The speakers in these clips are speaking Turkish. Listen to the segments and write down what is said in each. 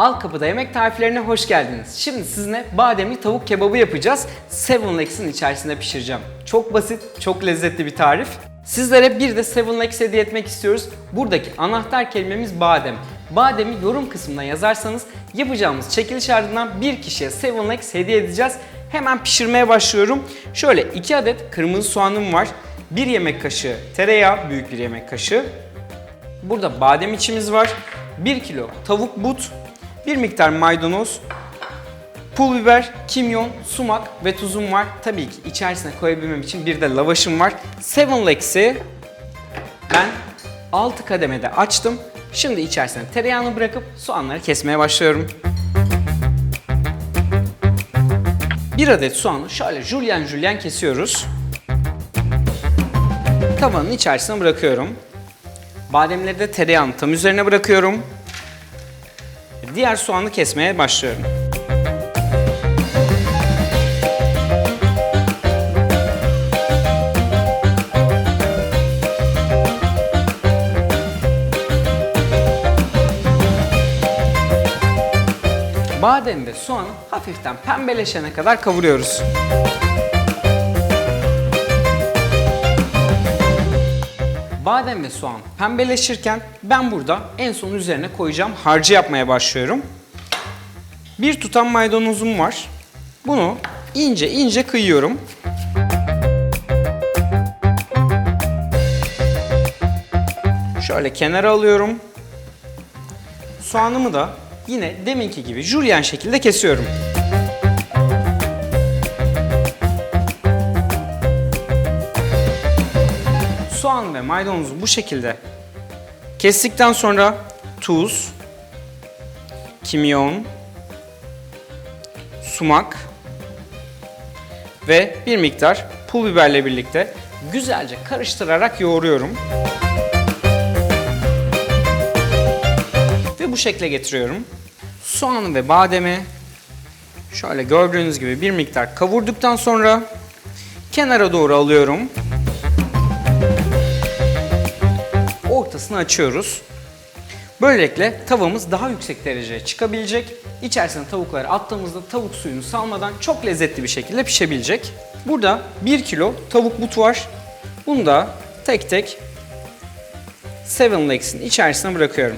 Alt Kapıda Yemek Tariflerine hoş geldiniz. Şimdi sizinle bademli tavuk kebabı yapacağız. Seven Legs'in içerisinde pişireceğim. Çok basit, çok lezzetli bir tarif. Sizlere bir de Seven Legs hediye etmek istiyoruz. Buradaki anahtar kelimemiz badem. Bademi yorum kısmına yazarsanız yapacağımız çekiliş ardından bir kişiye Seven Legs hediye edeceğiz. Hemen pişirmeye başlıyorum. Şöyle 2 adet kırmızı soğanım var. 1 yemek kaşığı tereyağı, büyük bir yemek kaşığı. Burada badem içimiz var. 1 kilo tavuk but, 1 miktar maydanoz, pul biber, kimyon, sumak ve tuzum var. Tabii ki içerisine koyabilmem için bir de lavaşım var. Seven Legs'i ben 6 kademede açtım. Şimdi içerisine tereyağını bırakıp soğanları kesmeye başlıyorum. Bir adet soğanı şöyle jülyen jülyen kesiyoruz. Tavanın içerisine bırakıyorum. Bademleri de tereyağını tam üzerine bırakıyorum. Diğer soğanı kesmeye başlıyorum. Badem ve soğanı hafiften pembeleşene kadar kavuruyoruz. Badem ve soğan pembeleşirken ben burada en son üzerine koyacağım harcı yapmaya başlıyorum. Bir tutam maydanozum var. Bunu ince ince kıyıyorum. Şöyle kenara alıyorum. Soğanımı da yine deminki gibi jülyen şekilde kesiyorum. Soğan ve maydanozu bu şekilde kestikten sonra tuz, kimyon, sumak ve bir miktar pul biberle birlikte güzelce karıştırarak yoğuruyorum. Ve bu şekle getiriyorum. Soğanı ve bademi şöyle gördüğünüz gibi bir miktar kavurduktan sonra kenara doğru alıyorum. Ortasını açıyoruz. Böylelikle tavamız daha yüksek dereceye çıkabilecek. İçerisine tavukları attığımızda tavuk suyunu salmadan çok lezzetli bir şekilde pişebilecek. Burada 1 kilo tavuk but var. Bunu da tek tek Seven Legs'in içerisine bırakıyorum.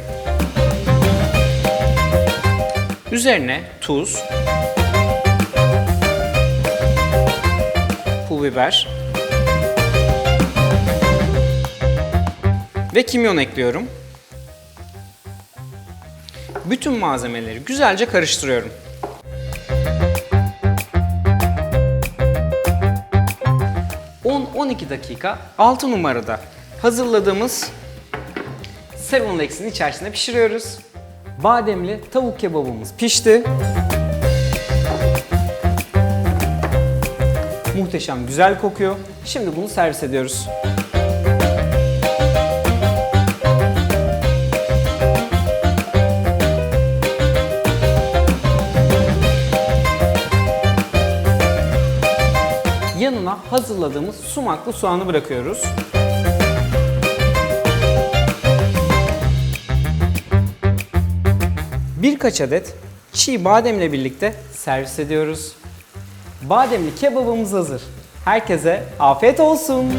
Üzerine tuz, pul biber, ve kimyon ekliyorum. Bütün malzemeleri güzelce karıştırıyorum. ...10-12 dakika 6 numarada hazırladığımız Seven Legs'in içerisinde pişiriyoruz. Bademli tavuk kebabımız pişti. Muhteşem güzel kokuyor. Şimdi bunu servis ediyoruz. Yanına hazırladığımız sumaklı soğanı bırakıyoruz. Birkaç adet çiğ bademle birlikte servis ediyoruz. Bademli kebabımız hazır. Herkese afiyet olsun.